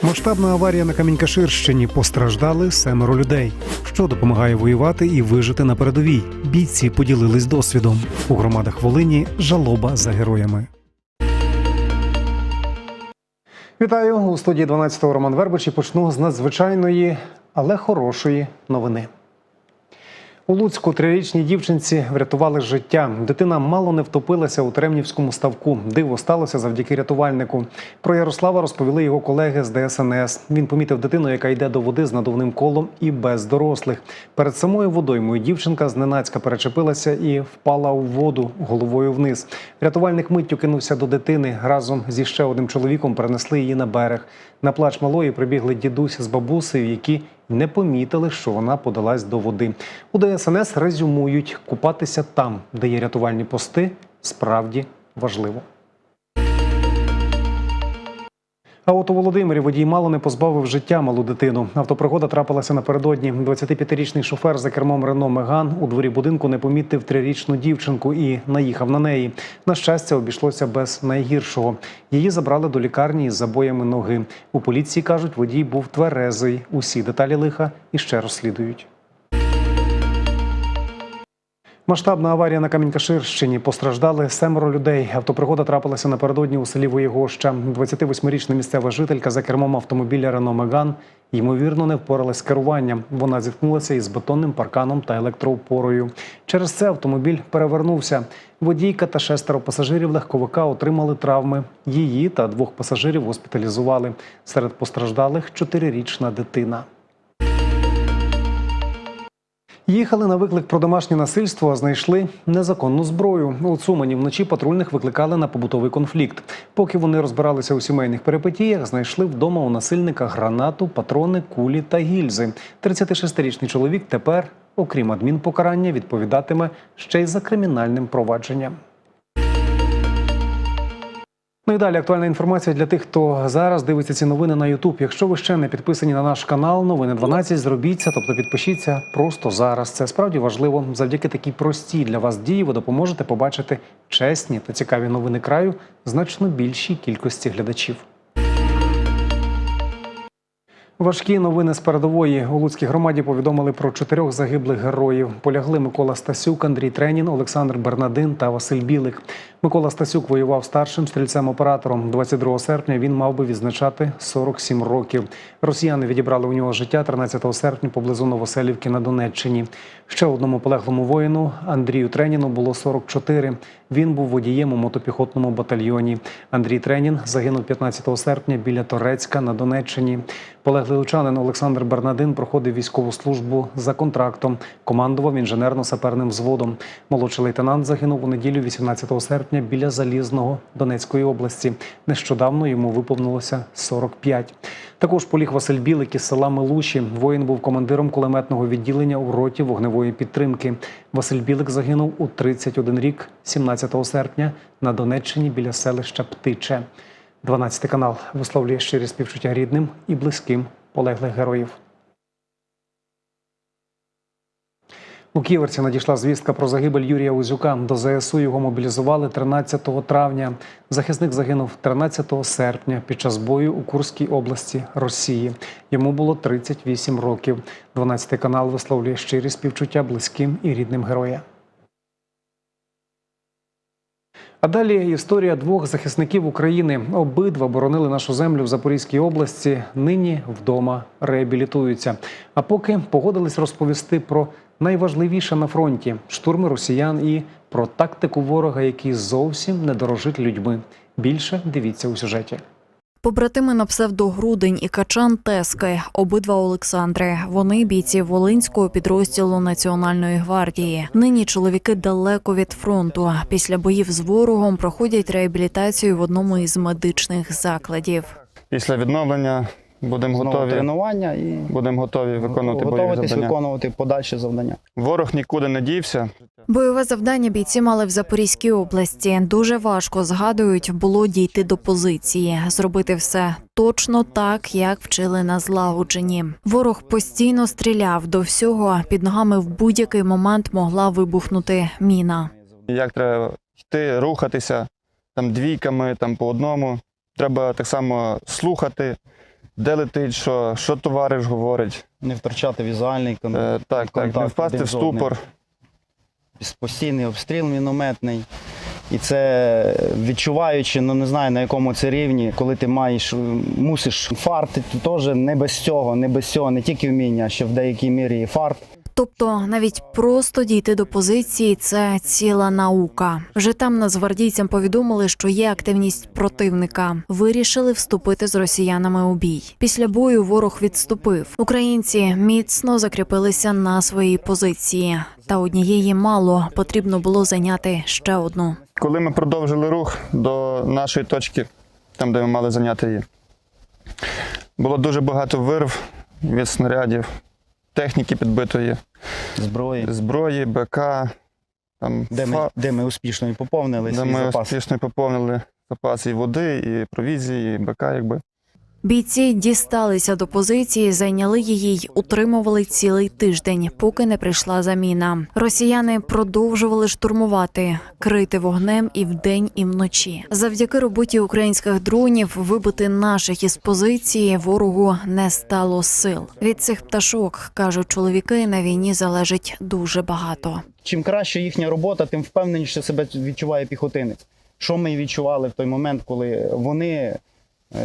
Масштабна аварія на Камінькаширщині постраждали семеро людей, що допомагає воювати і вижити на передовій. Бійці поділились досвідом. У громадах Волині жалоба за героями. Вітаю у студії 12-го Роман Вербич і почну з надзвичайної, але хорошої новини. У Луцьку трирічній дівчинці врятували життя. Дитина мало не втопилася у Теремнівському ставку. Диво сталося завдяки рятувальнику. Про Ярослава розповіли його колеги з ДСНС. Він помітив дитину, яка йде до води з надувним колом і без дорослих. Перед самою водоймою дівчинка зненацька перечепилася і впала у воду головою вниз. Рятувальник миттю кинувся до дитини. Разом зі ще одним чоловіком перенесли її на берег. На плач малої прибігли дідусь з бабусею, які не помітили, що вона подалась до води. У ДСНС резюмують купатися там, де є рятувальні пости, справді важливо. А от у Володимирі водій мало не позбавив життя малу дитину. Автопригода трапилася напередодні. 25-річний шофер за кермом Рено Меган у дворі будинку не помітив трирічну дівчинку і наїхав на неї. На щастя, обійшлося без найгіршого. Її забрали до лікарні із забоями ноги. У поліції кажуть, водій був тверезий. Усі деталі лиха іще розслідують. Масштабна аварія на Камінькаширщині. Постраждали семеро людей. Автопригода трапилася напередодні у селі Воєгоща. 28-річна місцева жителька за кермом автомобіля Рено Меган ймовірно не впоралась з керуванням. Вона зіткнулася із бетонним парканом та електроопорою. Через це автомобіль перевернувся. Водійка та шестеро пасажирів легковика отримали травми. Її та двох пасажирів госпіталізували. Серед постраждалих чотирирічна дитина. Їхали на виклик про домашнє насильство, а знайшли незаконну зброю. У Цумані вночі патрульних викликали на побутовий конфлікт. Поки вони розбиралися у сімейних перипетіях, знайшли вдома у насильника гранату, патрони, кулі та гільзи. 36-річний чоловік тепер, окрім адмінпокарання, відповідатиме ще й за кримінальним провадженням. Ну і далі актуальна інформація для тих, хто зараз дивиться ці новини на YouTube. Якщо ви ще не підписані на наш канал, новини 12, зробіть це, тобто підпишіться просто зараз. Це справді важливо. Завдяки такій простій для вас дії ви допоможете побачити чесні та цікаві новини краю значно більшій кількості глядачів. Важкі новини з передової у Луцькій громаді повідомили про чотирьох загиблих героїв. Полягли Микола Стасюк, Андрій Тренін, Олександр Бернадин та Василь Білик. Микола Стасюк воював старшим стрільцем-оператором. 22 серпня він мав би відзначати 47 років. Росіяни відібрали у нього життя 13 серпня поблизу Новоселівки на Донеччині. Ще одному полеглому воїну Андрію Треніну було 44. Він був водієм у мотопіхотному батальйоні. Андрій Тренін загинув 15 серпня біля Торецька на Донеччині. Полеглий лучанин Олександр Бернадин проходив військову службу за контрактом. Командував інженерно-саперним взводом. Молодший лейтенант загинув у неділю 18 серпня біля Залізного Донецької області. Нещодавно йому виповнилося 45. Також поліг Василь Білик із села Милуші. Воїн був командиром кулеметного відділення у роті вогневої підтримки. Василь Білик загинув у 31 рік, 17 серпня, на Донеччині біля селища Птиче. 12 канал висловлює щирі співчуття рідним і близьким полеглих героїв. У Ківерці надійшла звістка про загибель Юрія Узюка. До ЗСУ його мобілізували 13 травня. Захисник загинув 13 серпня під час бою у Курській області Росії. Йому було 38 років. 12 канал висловлює щирі співчуття близьким і рідним героя. А далі історія двох захисників України. Обидва боронили нашу землю в Запорізькій області. Нині вдома реабілітуються. А поки погодились розповісти про найважливіше на фронті штурми росіян і про тактику ворога, який зовсім не дорожить людьми. Більше дивіться у сюжеті. Побратими на псевдогрудень і Качан Тески, обидва Олександри. Вони бійці Волинського підрозділу Національної гвардії. Нині чоловіки далеко від фронту. Після боїв з ворогом проходять реабілітацію в одному із медичних закладів. Після відновлення будемо готові, тренування і будемо готові виконувати бойові завдання. виконувати подальші завдання. Ворог нікуди не дівся. Бойове завдання бійці мали в Запорізькій області. Дуже важко згадують, було дійти до позиції, зробити все точно так, як вчили на злагодженні. Ворог постійно стріляв до всього. Під ногами в будь-який момент могла вибухнути міна. Як треба йти, рухатися там двійками, там по одному. Треба так само слухати, де летить, що, що товариш говорить. Не втрачати візуальний кон... Е, так, так, не впасти в ступор. Постійний обстріл мінометний. І це відчуваючи, ну не знаю на якому це рівні, коли ти маєш, мусиш фарти, то теж не без цього, не без цього, не тільки вміння, а ще в деякій мірі і фарт. Тобто навіть просто дійти до позиції це ціла наука. Вже там нацгвардійцям повідомили, що є активність противника. Вирішили вступити з росіянами у бій. Після бою ворог відступив. Українці міцно закріпилися на своїй позиції. Та однієї мало потрібно було зайняти ще одну. Коли ми продовжили рух до нашої точки, там, де ми мали зайняти її, було дуже багато вирв від снарядів, техніки підбитої, Зброї, зброї, БК, там, де ми, фа- де ми успішно і поповнили де свій ми запас. успішно поповнили запаси і води, і провізії, і БК, якби. Бійці дісталися до позиції, зайняли її й утримували цілий тиждень, поки не прийшла заміна. Росіяни продовжували штурмувати, крити вогнем і вдень, і вночі. Завдяки роботі українських дронів вибити наших із позиції ворогу не стало сил. Від цих пташок кажуть чоловіки на війні залежить дуже багато. Чим краще їхня робота, тим впевненіше себе відчуває піхотинець. Що ми відчували в той момент, коли вони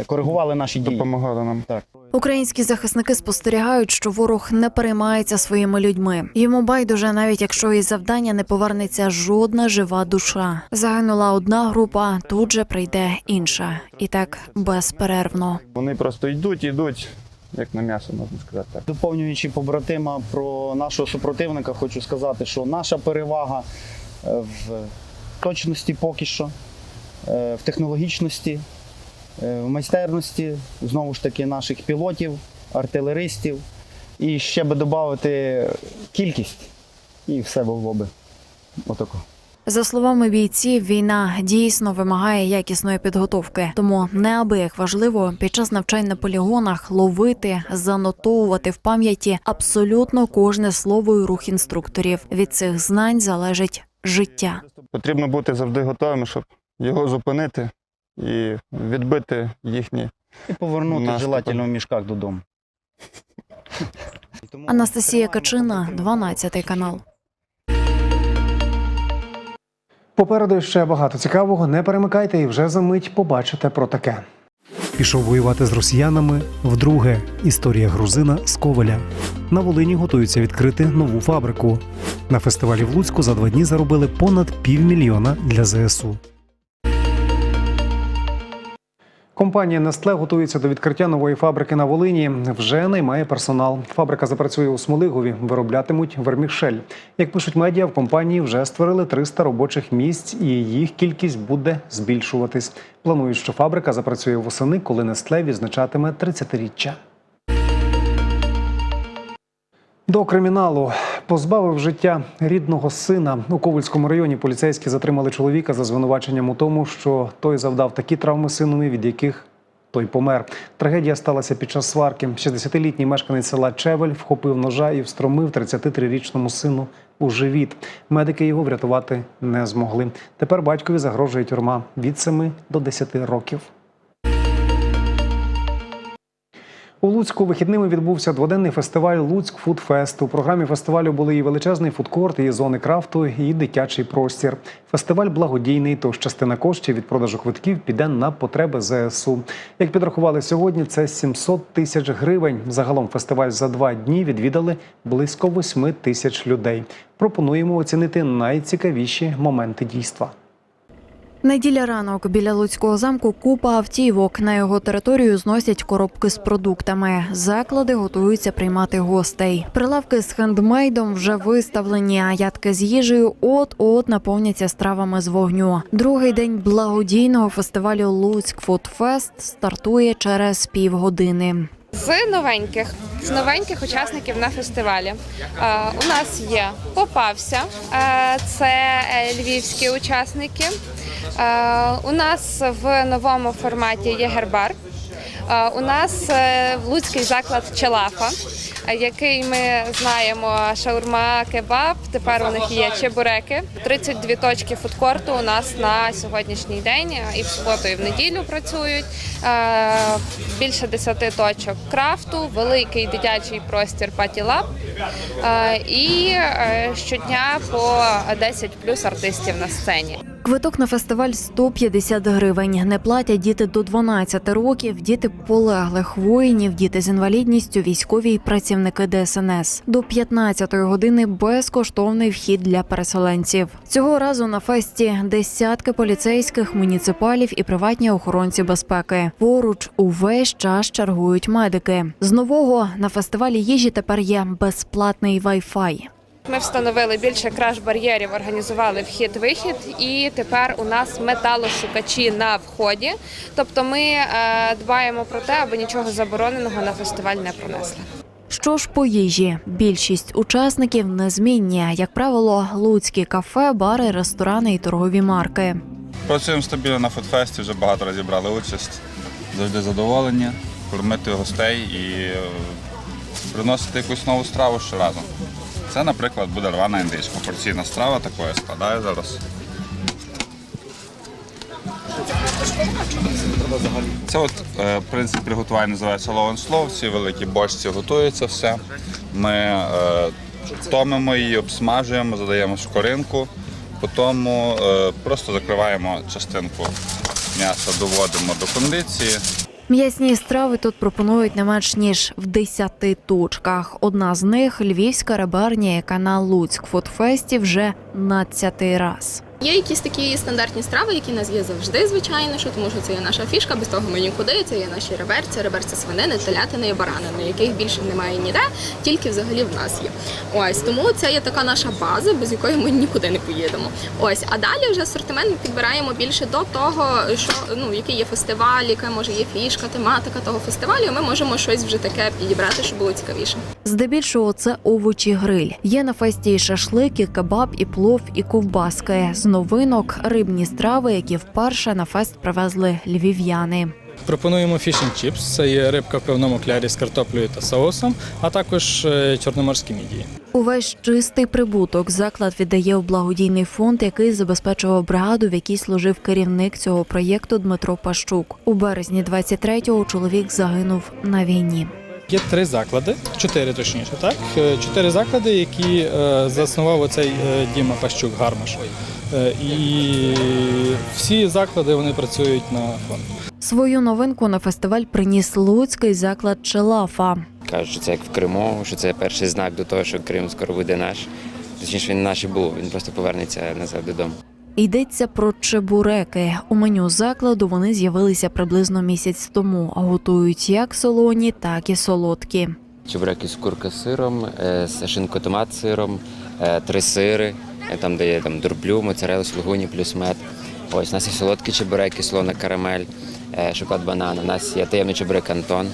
коригували наші дії. Допомагали нам. Так. Українські захисники спостерігають, що ворог не переймається своїми людьми. Йому байдуже, навіть якщо із завдання не повернеться жодна жива душа. Загинула одна група, тут же прийде інша, і так безперервно. Вони просто йдуть, йдуть, як на м'ясо, можна сказати так. Доповнюючи побратима про нашого супротивника, хочу сказати, що наша перевага е, в точності поки що, е, в технологічності, е, в майстерності, знову ж таки, наших пілотів, артилеристів. І ще би додати кількість, і все було би отако. За словами бійців, війна дійсно вимагає якісної підготовки, тому неабияк важливо під час навчань на полігонах ловити, занотовувати в пам'яті абсолютно кожне слово і рух інструкторів. Від цих знань залежить життя. Потрібно бути завжди готовим, щоб його зупинити і відбити їхні. І повернути Наступи. желательно в мішках додому. Анастасія Качина, 12 канал. Попереду ще багато цікавого. Не перемикайте і вже за мить побачите про таке. Пішов воювати з росіянами вдруге. Історія грузина з Ковеля. На Волині готуються відкрити нову фабрику. На фестивалі в Луцьку за два дні заробили понад півмільйона для ЗСУ. Компанія Nestle готується до відкриття нової фабрики на Волині. Вже наймає персонал. Фабрика запрацює у Смолигові, вироблятимуть вермішель. Як пишуть медіа, в компанії вже створили 300 робочих місць, і їх кількість буде збільшуватись. Планують, що фабрика запрацює восени, коли Nestle відзначатиме 30-річчя. До криміналу позбавив життя рідного сина у Ковальському районі. Поліцейські затримали чоловіка за звинуваченням у тому, що той завдав такі травми синові, від яких той помер. Трагедія сталася під час сварки. 60-літній мешканець села Чевель вхопив ножа і встромив 33-річному сину у живіт. Медики його врятувати не змогли. Тепер батькові загрожує тюрма від 7 до 10 років. У Луцьку вихідними відбувся дводенний фестиваль Луцьк Фудфест. У програмі фестивалю були і величезний фудкорт, і зони крафту, і дитячий простір. Фестиваль благодійний, тож частина коштів від продажу квитків піде на потреби ЗСУ. Як підрахували сьогодні, це 700 тисяч гривень. Загалом фестиваль за два дні відвідали близько 8 тисяч людей. Пропонуємо оцінити найцікавіші моменти дійства. Неділя ранок біля Луцького замку купа автівок. На його територію зносять коробки з продуктами. Заклади готуються приймати гостей. Прилавки з хендмейдом вже виставлені, а ядки з їжею от-от наповняться стравами з вогню. Другий день благодійного фестивалю Луцьк Фудфест стартує через півгодини. З новеньких з новеньких учасників на фестивалі е, у нас є попався, е, це е, львівські учасники. У нас в новому форматі є гербар. У нас луцький заклад Челафа. Який ми знаємо шаурма, кебаб. Тепер у них є чебуреки. 32 точки фудкорту у нас на сьогоднішній день і в суботу, і в неділю працюють. Е, Більше 10 точок крафту, великий дитячий простір Паті Лаб. Е, І е, щодня по 10 плюс артистів на сцені. Квиток на фестиваль 150 гривень. Не платять діти до 12 років, діти полеглих воїнів, діти з інвалідністю, військові і працівники ДСНС. До 15-ї години безкоштовний вхід для переселенців. Цього разу на фесті десятки поліцейських, муніципалів і приватні охоронці безпеки. Поруч увесь час чергують медики. З нового на фестивалі їжі тепер є безплатний Wi-Fi. Ми встановили більше краш-бар'єрів, організували вхід-вихід, і тепер у нас металошукачі на вході. Тобто ми е, дбаємо про те, аби нічого забороненого на фестиваль не пронесли. Що ж по їжі? Більшість учасників незмінні, як правило, луцькі кафе, бари, ресторани і торгові марки. Працюємо стабільно на фудфесті, вже багато разів брали участь. Завжди задоволені, кормити гостей і е, приносити якусь нову страву щоразу. Це, наприклад, буде рвана індичка. Порційна страва такої складаю зараз. Це от е, принцип приготування називається low and slow. В цій великій бочці готується все. Ми е, томимо її, обсмажуємо, задаємо шкоринку, потім е, просто закриваємо частинку м'яса, доводимо до кондиції. М'ясні страви тут пропонують не менш ніж в 10 точках. Одна з них львівська реберня, яка на Луцьк Фудфесті вже 12 раз. Є якісь такі стандартні страви, які в нас є завжди, звичайно, що тому що це є наша фішка, без того ми нікуди. Це є наші реберці, реберці свинини, телятини і баранини, яких більше немає ніде, тільки взагалі в нас є. Ось тому це є така наша база, без якої ми нікуди не поїдемо. Ось, а далі вже асортимент ми підбираємо більше до того, що ну який є фестиваль, яка може є фішка, тематика того фестивалю. Ми можемо щось вже таке підібрати, щоб було цікавіше. Здебільшого це овочі гриль. Є на фесті і шашлик, і кебаб, і плов, і ковбаски. З новинок рибні страви, які вперше на фест привезли львів'яни. Пропонуємо фішінг чіпс. Це є рибка в пивному клярі з картоплею та соусом, а також е, чорноморські мідії. Увесь чистий прибуток заклад віддає в благодійний фонд, який забезпечував бригаду, в якій служив керівник цього проєкту Дмитро Пащук. У березні 23-го чоловік загинув на війні. Є три заклади, чотири точніше, так? Е, Чотири заклади, які е, заснував оцей е, Діма Пащук Гармаш. І всі заклади вони працюють на фонд. Свою новинку на фестиваль приніс луцький заклад Челафа. Кажуть, що це як в Криму, що це перший знак до того, що Крим скоро буде наш. Точніше, він наш і був, він просто повернеться назад додому. Йдеться про чебуреки. У меню закладу вони з'явилися приблизно місяць тому, а готують як солоні, так і солодкі. Чебуреки з курка з сиром, е, з шинко томат сиром, е, три сири, е, там де є там дурблю, моцарелла, сулугуні плюс мед. Ось у нас є солодкі чебуреки, солона карамель, шоколад банан. У нас є таємний чебурек Антон,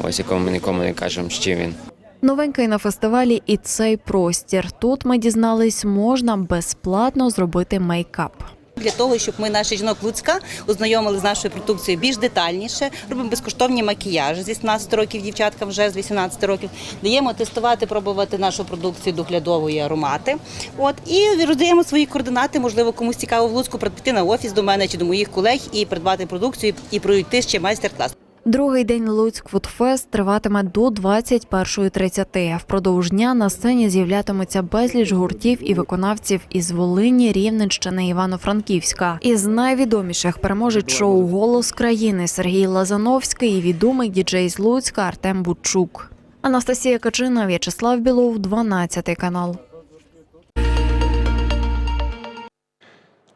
ось якому ми нікому не кажемо, з чим він. Новенький на фестивалі і цей простір. Тут ми дізнались, можна безплатно зробити мейкап. Для того, щоб ми наших жінок Луцька ознайомили з нашою продукцією більш детальніше, робимо безкоштовні макіяжі з 18 років, дівчатка вже з 18 років. Даємо тестувати, пробувати нашу продукцію доглядової аромати. От і роздаємо свої координати. Можливо, комусь цікаво в Луцьку прийти на офіс до мене чи до моїх колег і придбати продукцію і пройти ще майстер-клас. Другий день Луцьк Фудфест триватиме до 21.30. Впродовж дня на сцені з'являтимуться безліч гуртів і виконавців із Волині, Рівненщини, Івано-Франківська. Із найвідоміших переможець шоу Голос країни Сергій Лазановський і відомий діджей з Луцька Артем Бучук. Анастасія Качина, В'ячеслав Білов, 12 канал.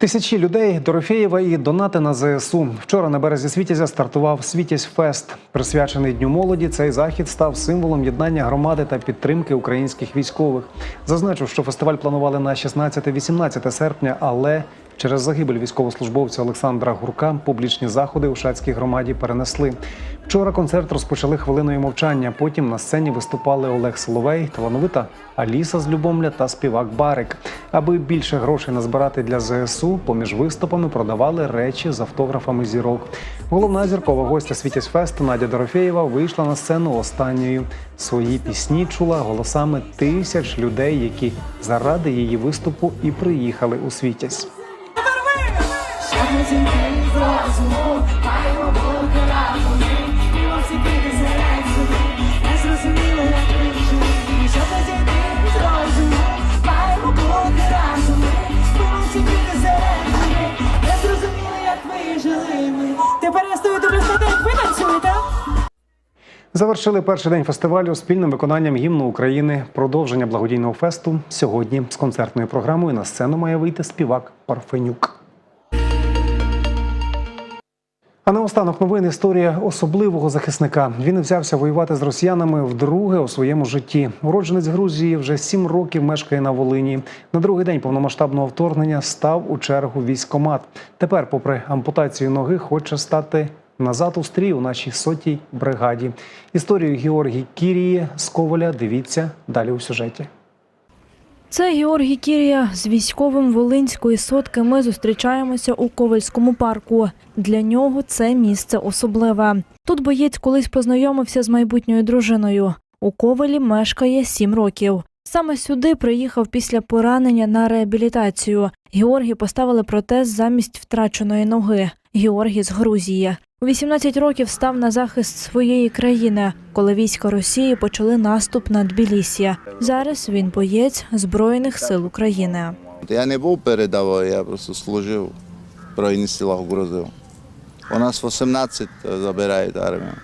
Тисячі людей Дорофєєва і донати на ЗСУ. Вчора на березі Світязя стартував Світязь Фест. Присвячений Дню молоді. Цей захід став символом єднання громади та підтримки українських військових. Зазначу, що фестиваль планували на 16-18 серпня, але Через загибель військовослужбовця Олександра Гурка публічні заходи у шацькій громаді перенесли. Вчора концерт розпочали хвилиною мовчання. Потім на сцені виступали Олег Соловей, талановита Аліса з Любомля та співак Барик. Аби більше грошей назбирати для ЗСУ, поміж виступами продавали речі з автографами зірок. Головна зіркова гостя Світязь-фесту Надя Дорофєєва вийшла на сцену останньою. Свої пісні чула голосами тисяч людей, які заради її виступу і приїхали у Світязь. Завершили перший день фестивалю спільним виконанням гімну України. Продовження благодійного фесту сьогодні з концертною програмою на сцену має вийти співак Парфенюк. А наостанок новин історія особливого захисника. Він взявся воювати з росіянами вдруге у своєму житті. Уродженець Грузії вже сім років мешкає на Волині. На другий день повномасштабного вторгнення став у чергу військомат. Тепер, попри ампутацію ноги, хоче стати назад у стрій у нашій сотій бригаді. Історію Георгій Кірії з Коваля дивіться далі у сюжеті. Це Георгій Кірія з військовим Волинської сотки. Ми зустрічаємося у Ковальському парку. Для нього це місце особливе. Тут боєць колись познайомився з майбутньою дружиною. У Ковалі мешкає сім років. Саме сюди приїхав після поранення на реабілітацію. Георгій поставили протез замість втраченої ноги. Георгій з Грузії. У 18 років став на захист своєї країни, коли війська Росії почали наступ на Тбілісі. Зараз він боєць Збройних сил України. Я не був передовий, я просто служив в Збройних силах грузив. У нас 18 забирають армію.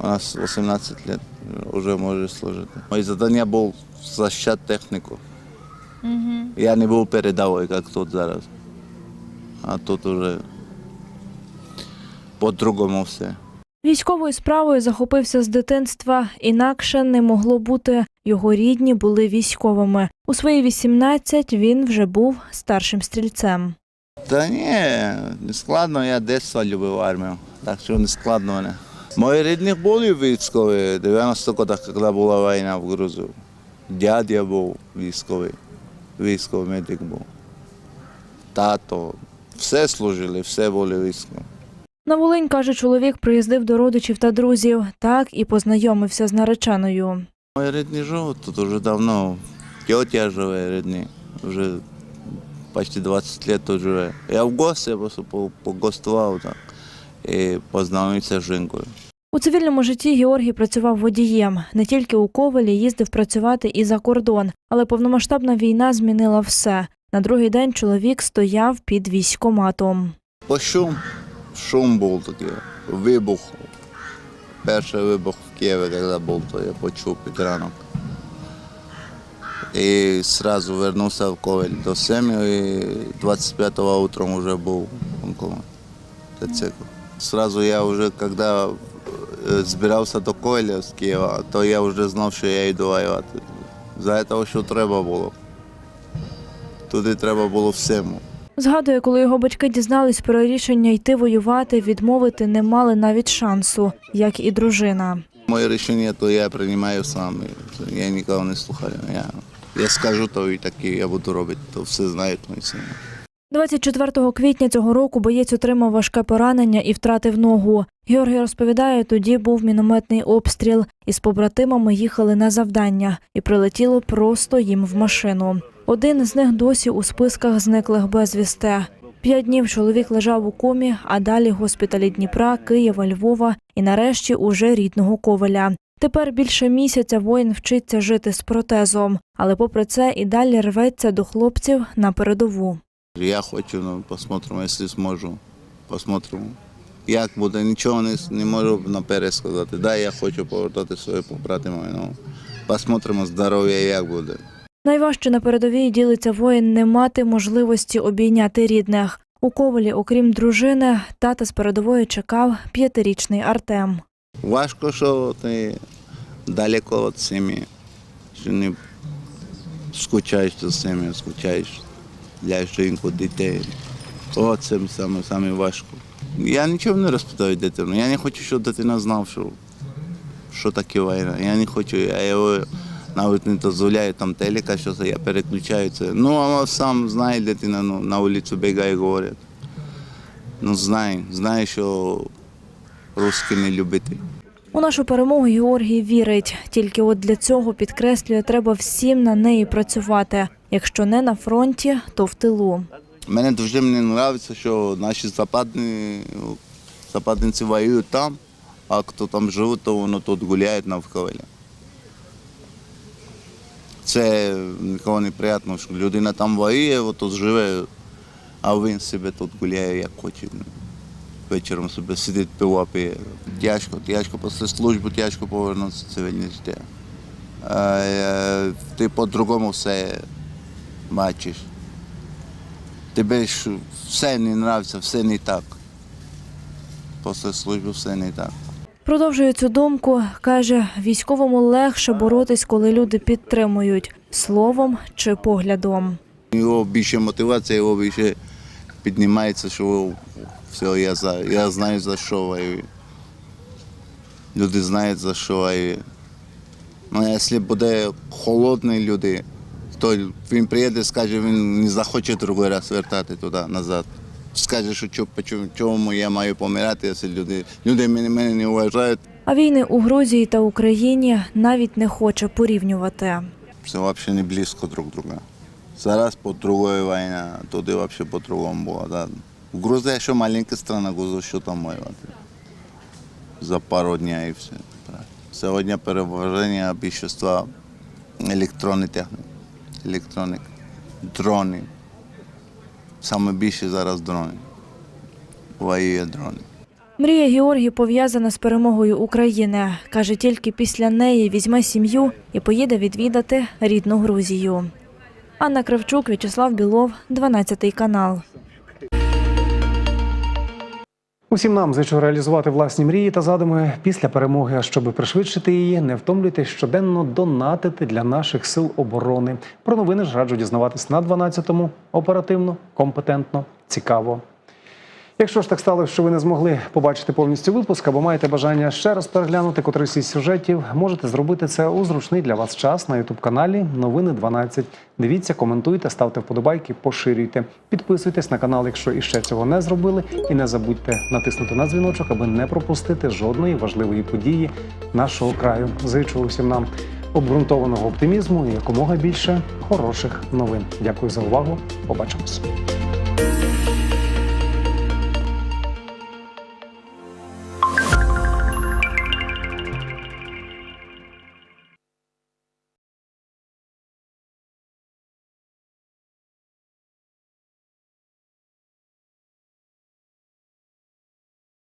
У нас 18 років вже може служити. Моє завдання було захищати техніку. Я не був передовий, як тут зараз. А тут вже по-другому все. Військовою справою захопився з дитинства. Інакше не могло бути. Його рідні були військовими. У свої 18 він вже був старшим стрільцем. Та ні, не складно, я дитинства любив армію, так що не складно мене. Мої рідні були військові, 90 років, коли була війна в Грузії. Дядя я був військовий, військовий медик був. Тато, все служили, все були військові. На Волинь, каже чоловік, приїздив до родичів та друзів. Так і познайомився з нареченою. Мої рідні живуть тут вже давно. Тетя живе рідні, вже почти 20 років тут живе. Я в гості просто погостував так і познайомився з жінкою. У цивільному житті Георгій працював водієм. Не тільки у Ковалі їздив працювати і за кордон, але повномасштабна війна змінила все. На другий день чоловік стояв під військоматом. По шум, шум був такий, вибух. Перший вибух в Києві, коли був, то я почув під ранок. І одразу вернувся в Ковель до сім'ї, і 25-го утром вже був в Онкома. Сразу я вже, коли збирався до Ковеля з Києва, то я вже знав, що я йду воювати. За того, що треба було. Туди треба було всьому. Згадує, коли його батьки дізнались про рішення йти воювати, відмовити не мали навіть шансу, як і дружина. Моє рішення, то я приймаю сам. Я нікого не слухаю. Я, я скажу, то і так і я буду робити, то все знають мої сини. 24 квітня цього року боєць отримав важке поранення і втратив ногу. Георгій розповідає, тоді був мінометний обстріл. Із побратимами їхали на завдання, і прилетіло просто їм в машину. Один з них досі у списках зниклих безвісте. П'ять днів чоловік лежав у комі, а далі госпіталі Дніпра, Києва, Львова і нарешті уже рідного Ковеля. Тепер більше місяця воїн вчиться жити з протезом, але попри це і далі рветься до хлопців на передову. Я хочу, ну, посмотримо, якщо зможу. Посмотримо. Як буде, нічого не, не можу наперед сказати. Да, я хочу повертати свою побратиму. Ну, посмотримо здоров'я, як буде. Найважче на передовій ділиться воїн не мати можливості обійняти рідних. У Ковалі, окрім дружини, тата з передової чекав п'ятирічний Артем. Важко, що ти далеко від сім'ї, що не скучаєш за сім'ю, скучаєш. Для жінку, дітей. О, це саме, саме важко. Я нічого не розпитаю дитину. Я не хочу, щоб дитина знав, що, що таке війна. Я не хочу, я його навіть не дозволяю там телека, що я переключаю це. Ну, а сам знає дитина, ну, на вулицю бігає і говорить. Ну, знає, знає, що русські не любити. У нашу перемогу Георгій вірить. Тільки от для цього підкреслює, треба всім на неї працювати. Якщо не на фронті, то в тилу. Мене дуже мені подобається, що наші западні, западниці воюють там, а хто там живе, то воно тут гуляє навколо. Це нікого не приємно, що людина там воює, тут живе, а він себе тут гуляє, як хоче. Вечором собі сидить, пиво пиє. Тяжко, тяжко після служби, тяжко повернутися в цивільне життя. Е, ти по-другому все бачиш. Тебе ж все не нравиться, все не так. Після служби все не так. Продовжує цю думку. Каже, військовому легше боротись, коли люди підтримують словом чи поглядом. Його більше мотивація, його більше піднімається, що все, я, за, я знаю за що воюю. Люди знають за що воюю. Ну, якщо буде холодні люди, то він приїде, скаже, він не захоче другий раз вертати туди назад. Скаже, що чому- я маю помирати, якщо люди, люди мене, мене не вважають. А війни у Грузії та Україні навіть не хоче порівнювати. Все взагалі не близько друг друга. Зараз по другої війна, туди взагалі по-другому було. Да. В Грузії ще маленька Грузія, що там воювати? За пару днів і все. Сьогодні переваження більшості електронні техніки. Електроник, дрони. Саме більше зараз дрони. Воює дрони. Мрія Георгій пов'язана з перемогою України. Каже, тільки після неї візьме сім'ю і поїде відвідати рідну Грузію. Анна Кравчук, В'ячеслав Білов, 12 канал. Усім нам зичу реалізувати власні мрії та задуми після перемоги. А щоб пришвидшити її, не втомлюйтесь щоденно донатити для наших сил оборони. Про новини ж раджу дізнаватись на 12-му. Оперативно, компетентно, цікаво. Якщо ж так сталося, що ви не змогли побачити повністю випуск або маєте бажання ще раз переглянути котрийсь із сюжетів, можете зробити це у зручний для вас час на ютуб каналі Новини 12. Дивіться, коментуйте, ставте вподобайки, поширюйте. Підписуйтесь на канал, якщо іще цього не зробили, і не забудьте натиснути на дзвіночок, аби не пропустити жодної важливої події нашого краю. Зичу усім нам обґрунтованого оптимізму і якомога більше хороших новин. Дякую за увагу. Побачимось.